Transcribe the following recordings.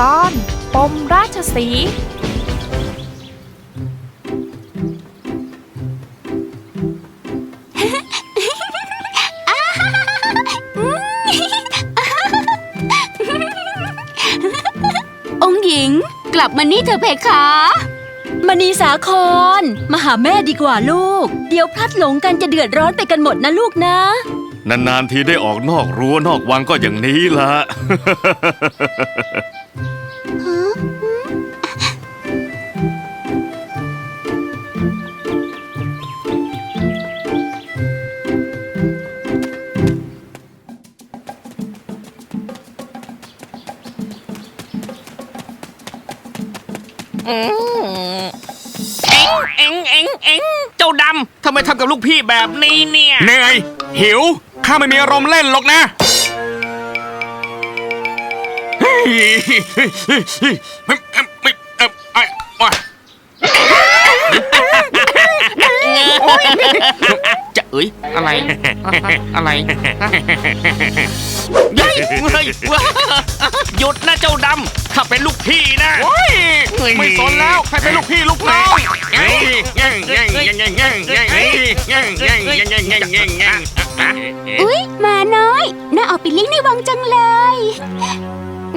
ตอนปมราชสีห์องค์หญิงกลับมานี่เถอะเพคะ มณีสาคร มาหาแม่ดีกว่าลูก เดี๋ยวพลัดหลงกันจะเดือดร้อนไปกันหมดนะลูกนะ นานๆทีได้ออกนอกรั้วนอกวังก็อย่างนี้ละ เอ็งเอ็งเอ็งเอ็งเจ้าดำทำไมทำกับลูกพี่แบบนี้เนี่ย เหนื่อย หิว ข้าไม่มีอารมณ์เล่นหรอกนะ จะเอ้ยอะไรอะไรเฮ้ยเฮ้ยวหยุดนะเจ้าดำถ้าเป็นลูกพี่นะ ไม่สนแล้ว ใครเป็นลูกพี่ลูกน้องอุ้ยมาน้อย น่าออกไปเลี้ยงในวังจังเลย อ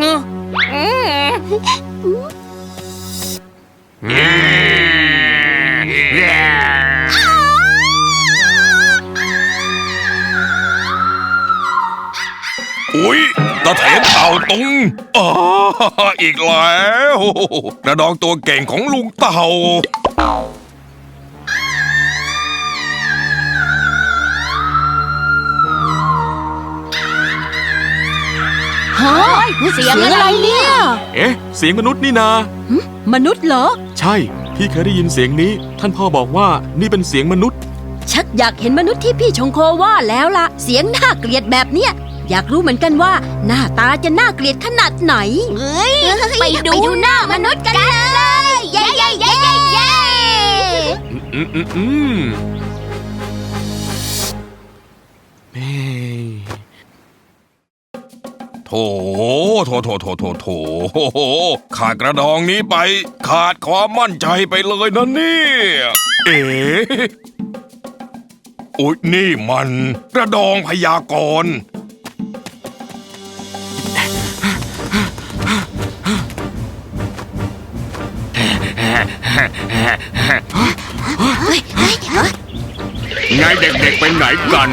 ุ๊ยตะเถนเต่าตุงอ๋ออีกแล้วกระดองตัวเก่งของลุงเต่า ฮะเสียงอะไรเนี่ย เอ๊ะ เสียงมนุษย์นี่นา มนุษย์เหรอ ใช่พี่เคยได้ยินเสียงนี้ ท่านพ่อบอกว่านี่เป็นเสียงมนุษย์ ชักอยากเห็นมนุษย์ที่พี่ชงโคว่าแล้วล่ะ เสียงน่าเกลียดแบบเนี้ยอยากรู้เหมือนกันว่า หน้าตาจะน่าเกลียดขนาดไหนเฮ้ยไปดูหน้ามนุษย์กันเลยเย้เย้เย้เย้เย้อืมอืมอืม โถโถโถโถโถโถขาดกระดองนี้ไป ขาดความมั่นใจไปเลยนะเนี่ย เอ๋อุ๊ยนี่มันกระดองพยากรณ์ไงเด็กๆเป็นไหนกัน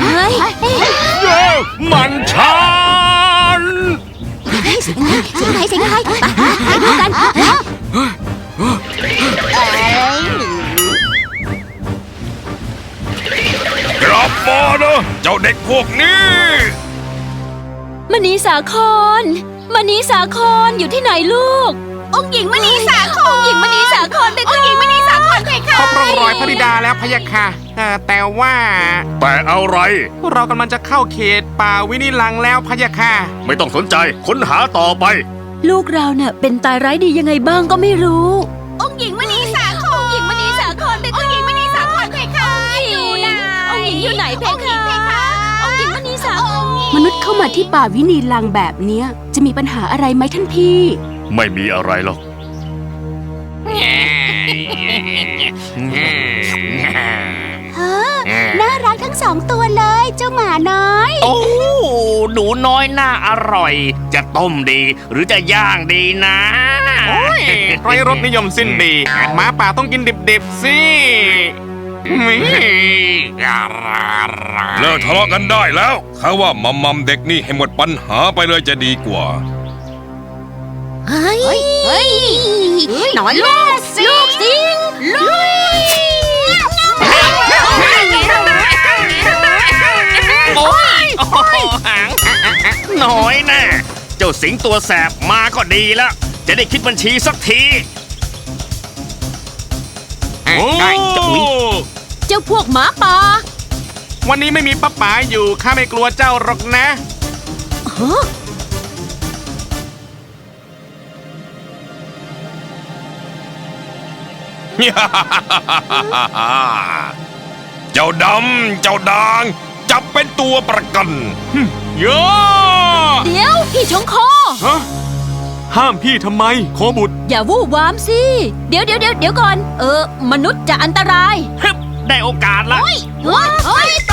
เฮ้ยมันชันเสียงอะไรเสียงอะไรไปไปดูกันแล้วกลับมานะเจ้าเด็กพวกนี้ มณีสาครมณีสาครอยู่ที่ไหนลูก องค์หญิงมณีสาครองค์หญิงมณีสาครไปองค์หญิงมณีสาครเพคะครบร่องรอยพระธิดาแล้วพะยะค่ะเอ่อแต่ว่าแต่อะไร เรากำลังจะเข้าเขตป่าวินิลังแล้วพะยะค่ะไม่ต้องสนใจค้นหาต่อไป ลูกเราเนี่ยเป็นตายร้ายดียังไงบ้างก็ไม่รู้ องค์หญิงมณีสาครองค์หญิงมณีสาครไปองค์หญิงมณีสาครเพคะอยู่ไหนองค์หญิงอยู่ไหนเพคะองค์หญิงเพคะองค์หญิงมณีสาครมนุษย์เข้ามาที่ป่าวินีลังแบบเนี้ยจะมีปัญหาอะไรไหมท่านพี่ ไม่มีอะไรหรอกเฮ้อน่ารักทั้งสองตัวเลย เจ้าหมาน้อย โอ้หนูน้อยน่าอร่อย จะต้มดี หรือจะย่างดีนะโอ้ยไรรสนิยมสิ้นดีหมาป่าต้องกินดิบๆสิมีเลิกทะเลาะกันได้แล้วข้าว่ามัมมัมเด็กนี่ให้หมดปัญหาไปเลยจะดีกว่า เฮ้ยเฮ้ยหนอนลูกสิลูกสิงลูกโอ้ยโอ้โหหางน้อยแน่เจ้าสิงตัวแสบมาก็ดีแล้ว จะได้คิดบัญชีสักทีโอ้ได้จะอุ๊ยเจ้าพวกหมาป่าวันนี้ไม่มีป้าป๋าอยู่ข้าไม่กลัวเจ้าหรอกนะ เจ้าดำ เจ้าดาง จับเป็นตัวประกันโยเดี๋ยว พี่ชงโคฮะห้ามพี่ทำไม โคบุตร อย่าวู่วามสิ เดี๋ยวเดี๋ยวเดี๋ยวเดี๋ยวก่อน เออ มนุษย์จะอันตรายฮึบได้โอกาสละเฮ้ยเฮ้ยปล่อย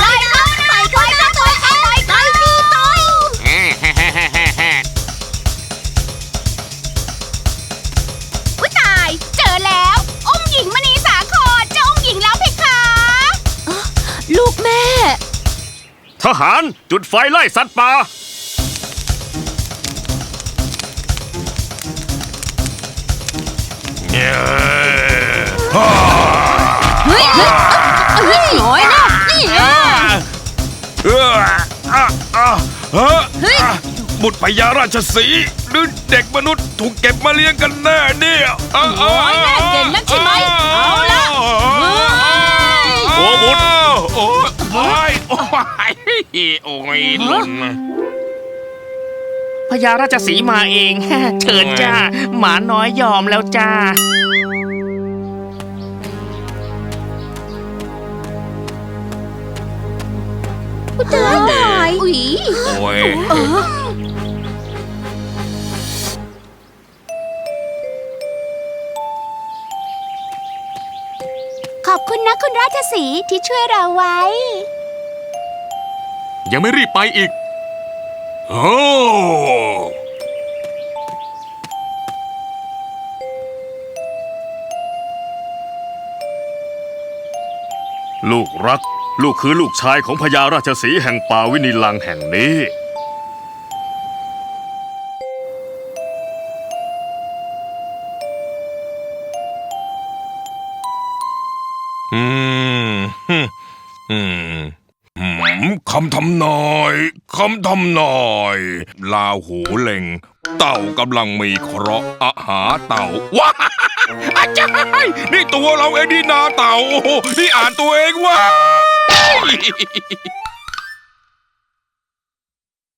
ทหารจุดไฟไล่สัตว์ป่า เฮ้ยเฮ้ยเอ้ยน้อยนะนี่อะเอออะอะเฮ้ออะบุตรพญาราชสีห์หรือเด็กมนุษย์ถูกเก็บมาเลี้ยงกันแน่เนี่ยอะโอ้ยน่าเก่งนักใช่ไหมเอาละโโอ้ยโอ้ยหล่นพญาราชสีห์มาเอง เชิญจ้า หมาน้อยยอมแล้วจ้า ตายตายอุ๊ยโอ้ยขอบคุณนะคุณราชสีห์ที่ช่วยเราไว้ ยังไม่รีบไปอีก โอ้ลูกรัก ลูกคือลูกชายของพญาราชสีห์แห่งป่าวินิลังแห่งนี้ อืมฮึ่มอืมอืม คำทำนายคำทำนายลาหูเล็ง เต่ากำลังมีเคราะห์อาหาเต่าว้าอาจารย์นี่ตัวเราเองดีนาเต่า นี่อ่านตัวเองว่า